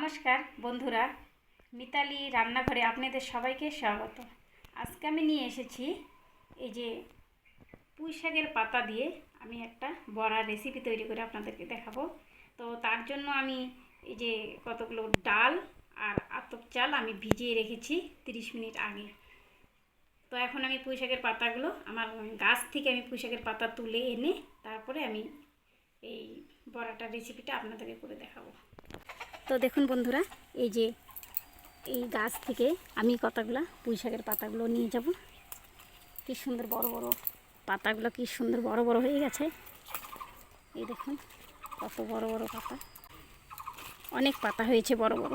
নমস্কার, বন্ধুরা। মিতালি রান্নাঘরে আপনাদের সবাইকে স্বাগত। আজকে আমি নিয়ে এসেছি এই যে পুঁই শাকের পাতা দিয়ে আমি একটা বড়া রেসিপি তৈরি করে আপনাদেরকে দেখাবো। তো তার জন্য আমি এই যে কতগুলো ডাল আর আতপ চাল আমি ভিজিয়ে রেখেছি তিরিশ মিনিট আগে। তো এখন আমি পুঁই শাকের পাতাগুলো আমার গাছ থেকে আমি পুঁই শাকের পাতা তুলে এনে তারপরে আমি এই বড়াটা রেসিপিটা আপনাদেরকে করে দেখাবো। তো দেখুন বন্ধুরা, এই যে এই গাছ থেকে আমি কতগুলো পুঁই শাকের পাতাগুলো নিয়ে যাব। কি সুন্দর বড় বড় পাতাগুলো, কি সুন্দর বড় বড় হয়ে গেছে। এই দেখুন, কত বড় বড় পাতা। অনেক পাতা হয়েছে বড় বড়।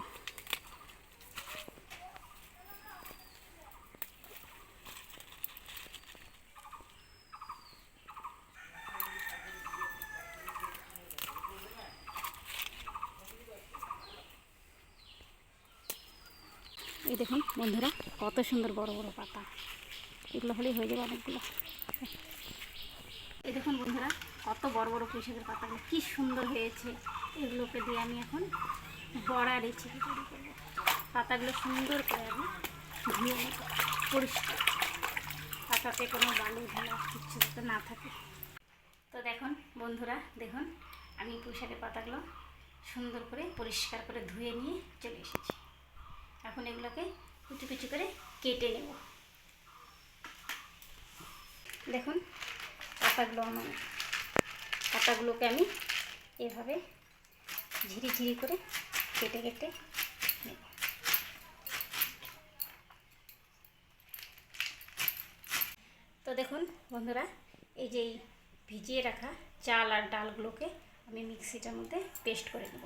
এই দেখুন, বন্ধুরা, কত সুন্দর বড় বড় পাতা। এগুলো হলেই হয়ে যাবে অনেকগুলো। এই দেখুন, বন্ধুরা, কত বড় বড় পুঁইশাকের পাতাগুলো, কী সুন্দর হয়েছে। এগুলোকে দিয়ে আমি এখন বড়া রেসিপি তৈরি করব। পাতাগুলো সুন্দর করে আমি ধুয়ে নেব, পরিষ্কার। পাতাতে কোনো বালু ঢালা কিচ্ছু না থাকে। তো দেখুন, বন্ধুরা, দেখুন, আমি পুঁইশাকের পাতাগুলো সুন্দর করে পরিষ্কার করে ধুয়ে নিয়ে চলে এসেছি। এখন এগুলোকে কুচি কুচি করে কেটে নেব। দেখুন, পাতাগুলো আমার পাতাগুলোকে আমি এভাবে ঝিরি ঝিরি করে কেটে কেটে তো দেখুন বন্ধুরা, এই যে ভিজিয়ে রাখা চাল আর ডালগুলোকে আমি মিক্সিটার মধ্যে পেস্ট করে নেব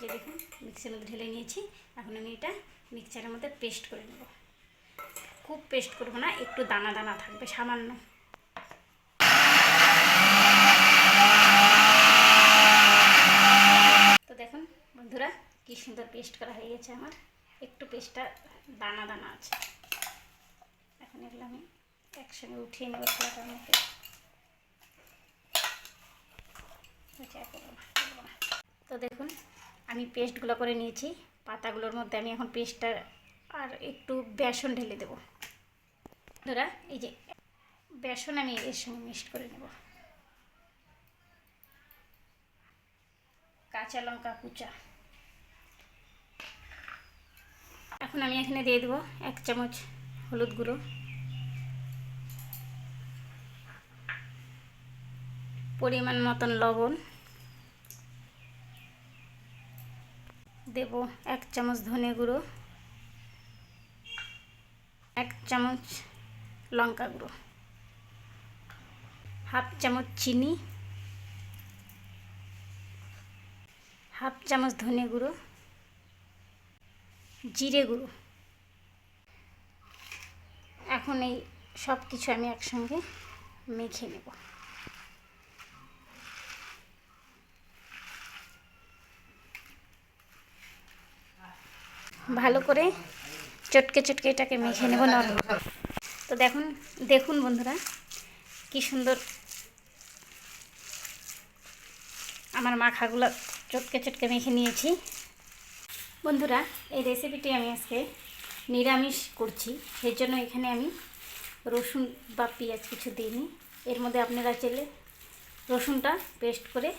যে মধ্যে ঢেলে নিয়েছি। এখন আমি এটা মিক্সারের মধ্যে পেস্ট করে নেব। খুব পেস্ট করব না, একটু দানা দানা থাকবে, সামান্য। তো দেখুন বন্ধুরা, কি সুন্দর পেস্ট করা হয়ে গেছে আমার। একটু পেস্টটা দানা দানা আছে। এখন এগুলো আমি একসঙ্গে উঠিয়ে নেব থালাটার মধ্যে। তো দেখুন আমি পেস্টগুলো করে নিয়েছি। পাতাগুলোর মধ্যে আমি এখন পেস্টটা আর একটু বেসন ঢেলে দেবো। ধরা এই যে বেসন আমি এর সঙ্গে মিক্সড করে নেব। কাঁচা লঙ্কা কুচা। এখন আমি এখানে দিয়ে দেবো এক চামচ হলুদ গুঁড়ো। পরিমাণ মতন লবণ। দেব এক চামচ ধনে গুঁড়ো, এক চামচ লঙ্কা গুঁড়ো, হাফ চামচ চিনি, হাফ চামচ ধনে গুঁড়ো, জিরে গুঁড়ো। এখন এই সব কিছু আমি একসঙ্গে মেখে নেব। ভালো করে চটকে চটকে এটাকে মেখে নেব নরম। তো দেখুন দেখুন বন্ধুরা, কি সুন্দর আমার মাখাগুলো চটকে চটকে মেখে নিয়েছি। বন্ধুরা, এই রেসিপিটি আমি আজকে নিরামিষ করছি, সেই জন্য এখানে আমি রসুন বা পেঁয়াজ কিছু দিইনি। এর মধ্যে আপনারা চাইলে রসুনটা পেস্ট করে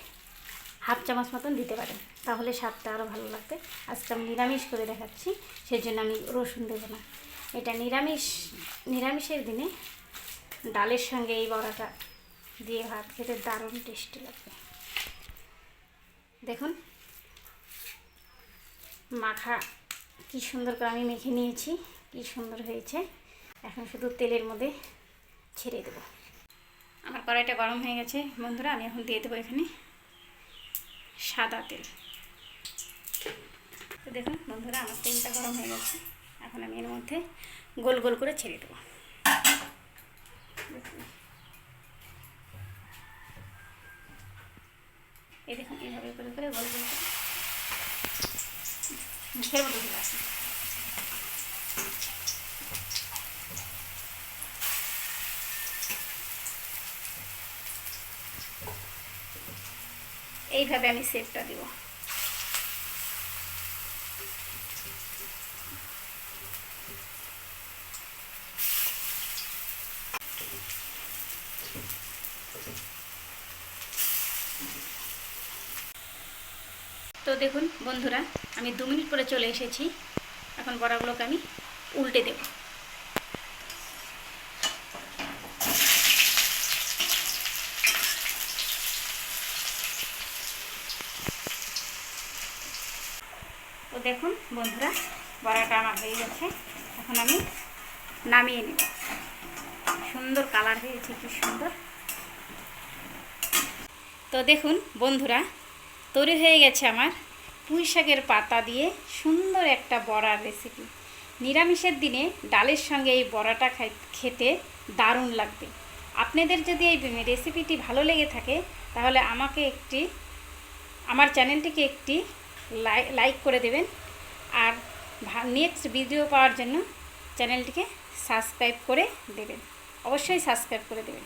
হাফ চামচ মতন দিতে পারেন। তাহলে স্বাদটা আরও ভালো লাগবে। আজকে আমি নিরামিষ করে দেখাচ্ছি সেই জন্য আমি রসুন দেবো না। এটা নিরামিষ, নিরামিষের দিনে ডালের সঙ্গে এই বড়াটা দিয়ে ভাত খেতে দারুণ টেস্টি লাগবে। দেখুন, মাখা কি সুন্দর করে আমি মেখে নিয়েছি, কি সুন্দর হয়েছে। এখন শুধু তেলের মধ্যে ছেড়ে দেবো। আমার কড়াইটা গরম হয়ে গেছে। বন্ধুরা, আমি এখন দিয়ে দেবো এখানে সাদা তেল। তো দেখুন বন্ধুরা, আমার তেলটা গরম হয়ে গেছে। এখন আমি এর মধ্যে গোল গোল করে ছেড়ে দেবো। এই দেখুন, এইভাবে করে করে গোল গোল করে মুখের মতো আসে এইভাবে আমি সেপটা দেব। তো দেখুন বন্ধুরা, আমি দু মিনিট পরে চলে এসেছি। এখন বড়াগুলোকে আমি উল্টে দেব। দেখুন বন্ধুরা, বড়াটা আমার হয়ে গেছে। এখন আমি নামিয়ে নেব। সুন্দর কালার হয়েছে, কি সুন্দর। তো দেখুন বন্ধুরা, তৈরি হয়ে গেছে আমার পুঁই শাকের পাতা দিয়ে সুন্দর একটা বড়ার রেসিপি নিরামিষের দিনে ডালের সঙ্গে এই বড়াটা খেতে দারুণ লাগবে। আপনাদের যদি এই রেসিপিটি ভালো লেগে থাকে, তাহলে আমাকে একটি আমার চ্যানেলটিকে একটি লাইক করে দেবেন। আর নেক্সট ভিডিও পাওয়ার জন্য চ্যানেলটিকে সাবস্ক্রাইব করে দেবেন। অবশ্যই সাবস্ক্রাইব করে দেবেন।